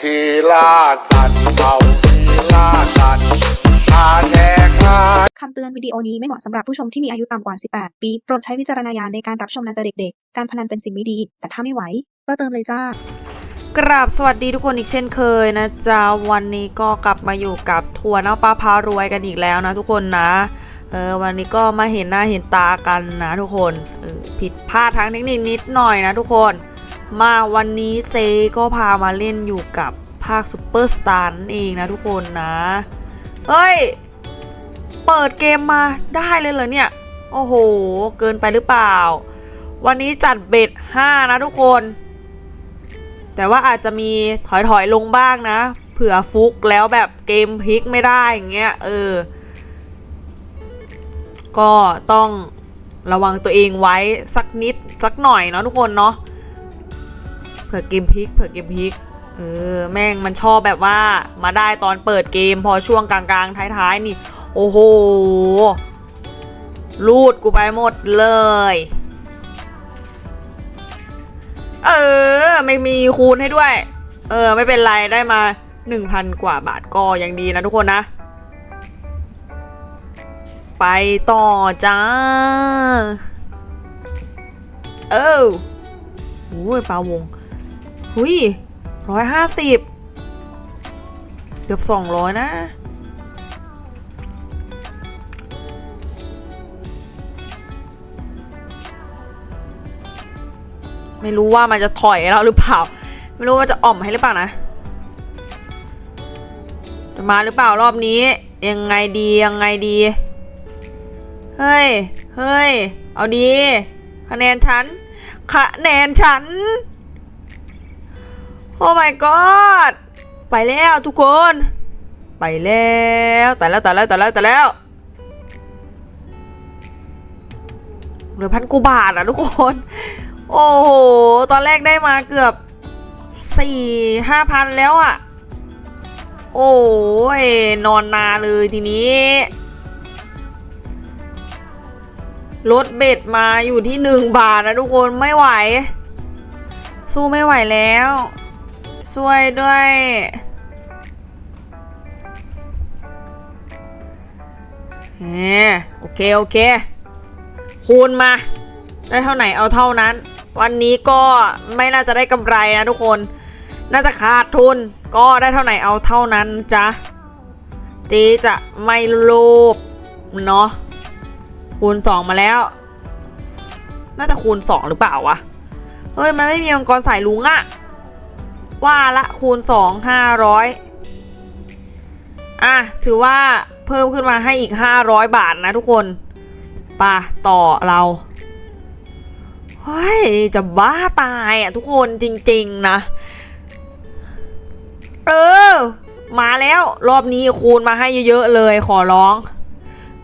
ขี่ล่าสัตว์เอาขี่ล่าสัตว์พาแดกมาคำเตือนวิดีโอนี้ไม่เหมาะสำหรับผู้ชมที่มีอายุต่ำกว่า 18 ปี โปรดใช้วิจารณญาณในการรับชมนะจ๊ะเด็กๆ การพนันเป็นสิ่งไม่ดี แต่ถ้าไม่ไหว ก็เติมเลยจ้ากราบสวัสดีทุกคนอีกเช่นเคยนะจ๊ะ วันนี้ก็กลับมาอยู่กับทัวร์น้าป้าพารวยกันอีกแล้วนะทุกคนนะ เออวันนี้ก็มาเห็นหน้าเห็นตากันนะทุกคน เออผิดพลาดทางเทคนิคนิดหน่อยนะทุกคน มาวันนี้เจก็พามาเล่นอยู่กับภาคซูเปอร์สตาร์นั่นเองนะทุกคนนะ เฮ้ย เปิดเกมมาได้เลยเหรอเนี่ย โอ้โห เกินไปหรือเปล่า วันนี้จัดเบ็ด5นะทุกคน แต่ว่าอาจจะมีถอยถอยๆลงบ้างนะ เผื่อฟุกแล้วแบบเกมพลิกไม่ได้อย่างเงี้ยเออ ก็ต้องระวังตัวเองไว้สักนิดสักหน่อยเนาะทุกคนเนาะ เผื่อเกมพลิกเผื่อเกมพลิกเออแม่งมันชอบแบบว่ามาได้ตอนเปิดเกมพอช่วงกลางๆท้ายๆนี่ โอ้โหลูดกูไปหมดเลย เออ ไม่มีคูณให้ด้วย เออ ไม่เป็นไรได้มา 1,000 กว่าบาทก็ยังดีนะทุกคนนะ ไปต่อจ้า เออโอ้ยปลาวง หุยร้อยห้าสิบเกือบสองร้อยนะ ไม่รู้ว่ามันจะถอยเราหรือเปล่า ไม่รู้ว่าจะอ่อมให้หรือเปล่านะ จะมาหรือเปล่ารอบนี้ ยังไงดียังไงดี เฮ้ย เฮ้ย เอาดี คะแนนฉัน คะแนนฉัน โอ้ my god ไปแล้วทุกคน ไปแล้วแต่แล้วแต่แล้วแต่แล้วแต่แล้วเหลือพันกูบาทอะทุกคน โอ้โห ตอนแรกได้มาเกือบสี่ห้าพันแล้วอะโอ้ยนอนนาเลยทีนี้ลดเบ็ดมาอยู่ที่หนึ่งบาทนะทุกคนไม่ไหว สู้ไม่ไหวแล้ว ช่วยด้วยเออโอเค โอเค คูณมา ได้เท่าไหนเอาเท่านั้น วันนี้ก็ไม่น่าจะได้กำไรนะทุกคน น่าจะขาดทุน ก็ได้เท่าไหนเอาเท่านั้นจ้ะจ๊จะไม่โลภเนาะ คูณ 2 มาแล้ว น่าจะคูณ 2 หรือเปล่าวะ เฮ้ย มันไม่มีมังกรสายลุงอะ ว่าละคูณ 2 500 อะ ถือว่าเพิ่มขึ้นมาให้อีก 500 บาทนะทุกคนป่ะต่อเราเฮ้ยจะบ้าตายอะทุกคนจริง ๆ นะ เออ มาแล้วรอบนี้คูณมาให้เยอะ ๆ เลยขอร้อง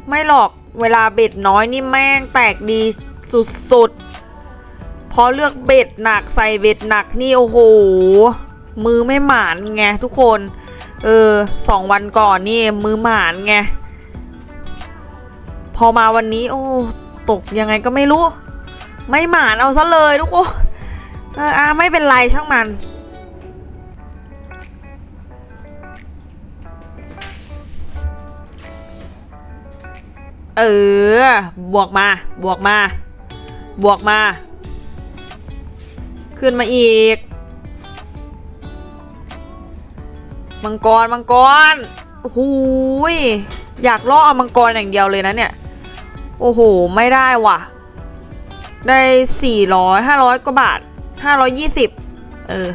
ไม่หรอกเวลาเบ็ดน้อยนี่แม่งแตกดีสุด ๆ พอเลือกเบ็ดหนักใส่เบ็ดหนักนี่โอ้โห มือไม่หมานไงทุกคน เออสองวันก่อนนี่มือหมานไง พอมาวันนี้ โอ้ ตกยังไงก็ไม่รู้ ไม่หมานเอาซะเลยทุกคน เอออไม่เป็นไรช่างมันเออ บวกมา บวกมา บวกมา ขึ้นมาอีก มังกร มังกรโอ้ยอยากล่อเอามังกรอย่างเดียวเลยนะเนี่ย โอ้โห ไม่ได้ว่ะ ได้สี่ร้อยห้าร้อยกว่าบาทห้าร้อยยี่สิบเออ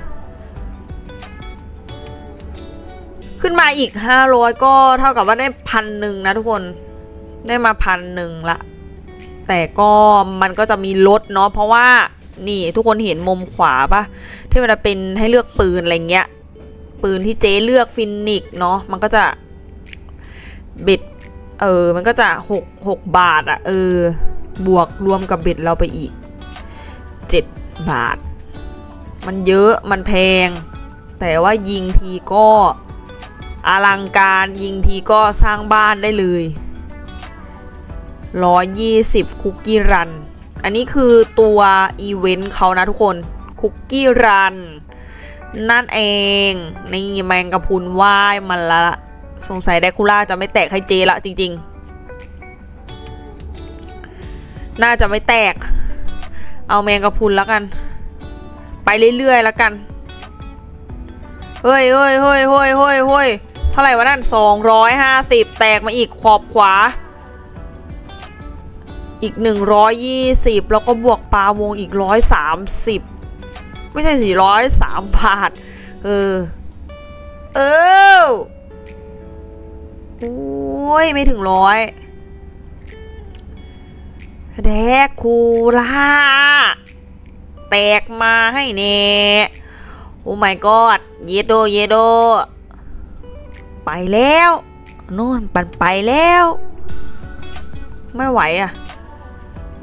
ขึ้นมาอีกห้าร้อยก็เท่ากับว่าได้พันหนึ่งนะทุกคน ได้มาพันหนึ่งละ แต่ก็มันก็จะมีลดเนาะเพราะว่า นี่ทุกคนเห็นมุมขวาปะที่มันจะเป็นให้เลือกปืนอะไรเงี้ย ปืนที่เจ๊เลือกฟินิกเนาะมันก็จะเบ็ดเออ มันก็จะหกหกบาทอะเออ บวกรวมกับเบ็ดเราไปอีกเจ็ดบาท มันเยอะ มันแพง แต่ว่ายิงทีก็อลังการยิงทีก็สร้างบ้านได้เลย 120 คุกกี้รัน อันนี้คือตัวอีเวนต์เขานะทุกคน คุกกี้รัน นั่นเอง นี่แมงกะพุนว่ายมันละ สงสัยไดคูล่าจะไม่แตกให้เจละจริง ๆ น่าจะไม่แตก เอาแมงกะพุนแล้วกัน ไปเรื่อยๆแล้วกัน เฮ้ยเฮ้ยเฮ้ยเฮ้ยเฮ้ยเฮ้ยเท่าไหร่วะนั่นสองร้อยห้าสิบแตกมาอีกขอบขวา อีกหนึ่งร้อยยี่สิบแล้วก็บวกปลาวงอีกร้อยสามสิบไม่ใช่สี่ร้อยสามบาท เออ เออโอ้ย ไม่ถึงร้อยแดกคูล่า แตกมาให้เน่โอ้ my god เยโด เยโด ไปแล้วนู่นปันไปแล้ว ไม่ไหวอะ่ะ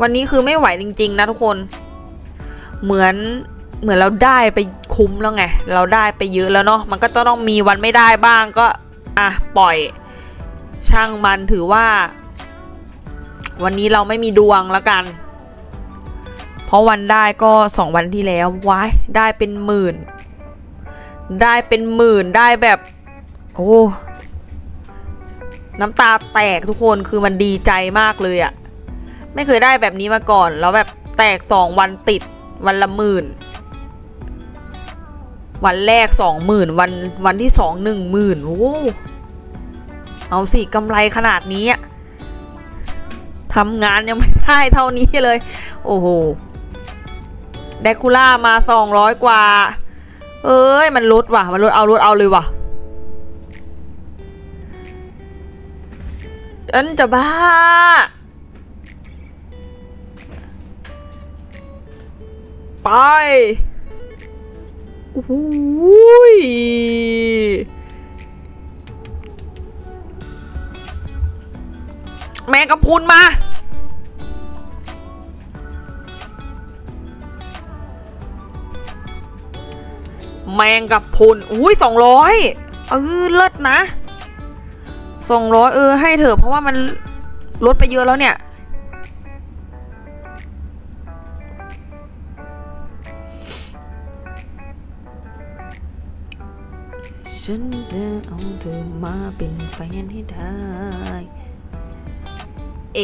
วันนี้คือไม่ไหวจริง ๆ นะทุกคน เหมือนเหมือนเราได้ไปคุ้มแล้วไง เราได้ไปเยอะแล้วเนาะ มันก็ต้องมีวันไม่ได้บ้างก็อะปล่อย ช่างมันถือว่า วันนี้เราไม่มีดวงแล้วกัน เพราะวันได้ก็สองวันที่แล้วว้ายได้เป็นหมื่น ได้เป็นหมื่นได้แบบ โอ้น้ำตาแตกทุกคนคือมันดีใจมากเลยอะ ไม่เคยได้แบบนี้มาก่อน แล้วแบบแตกสองวันติด วันละหมื่น วันแรกสองหมื่นวันวันที่สองหนึ่งหมื่นโอ้เอาสิกำไรขนาดนี้อะทำงานยังไม่ได้เท่านี้เลย โอ้โหเดคูล่ามาสองร้อยกว่า เอ้ย มันลดว่ะ มันลดเอาลดเอาเลยว่ะฉันจะบ้า ไปโอ้ยแมงกะพุนมา แมงกะพุนอุ้ยสองร้อยเออเลิศนะสองร้อยเออให้เถอะเพราะว่ามันลดไปเยอะแล้วเนี่ย ฉันจะเอาเธอมาเป็นแฟนให้ได้ เอ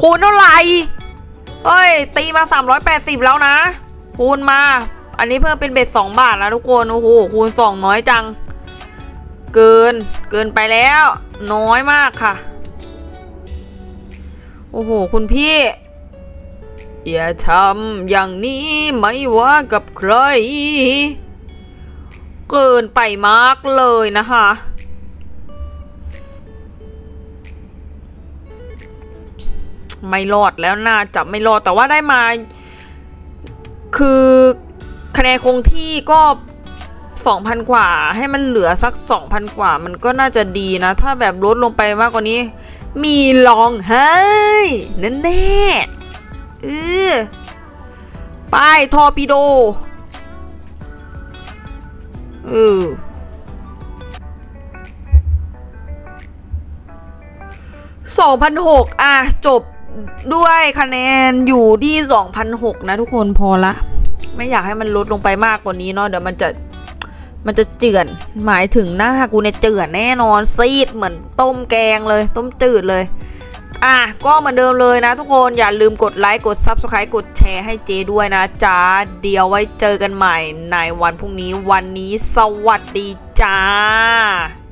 คูณเท่าไหร่ เฮ้ย ตีมา 380 แล้วนะ คูณมา อันนี้เพิ่มเป็นเบ็ด2บาทนะทุกคน โอ้โห คูณ 2 น้อยจัง เกิน เกินไปแล้ว น้อยมากค่ะ โอ้โห คุณพี่ อย่าทำอย่างนี้ไม่ว่ากับใคร เกินไปมากเลยนะคะ ไม่รอดแล้วน่าจะไม่รอดแต่ว่าได้มา คือคะแนนคงที่ก็2,000กว่าให้มันเหลือสัก2,000กว่ามันก็น่าจะดีนะ ถ้าแบบลดลงไปมากกว่านี้ มีลองเฮ้ยแน่แน่ เออไปทอร์ปิโด เออ2,006อะ จบด้วยคะแนนอยู่ที่2,006นะทุกคนพอละ ไม่อยากให้มันลดลงไปมากกว่านี้เนาะเดี๋ยวมันจะมันจะเจือน หมายถึงหน้ากูเนี่ยเจือนแน่นอนซีดเหมือนต้มแกงเลย ต้มจืดเลย อะก็เหมือนเดิมเลยนะทุกคนอย่าลืมกดไลค์กด Subscribe กดแชร์ให้เจด้วยนะจ้าเดี๋ยวไว้เจอกันใหม่ในวันพรุ่งนี้วันนี้สวัสดีจ้า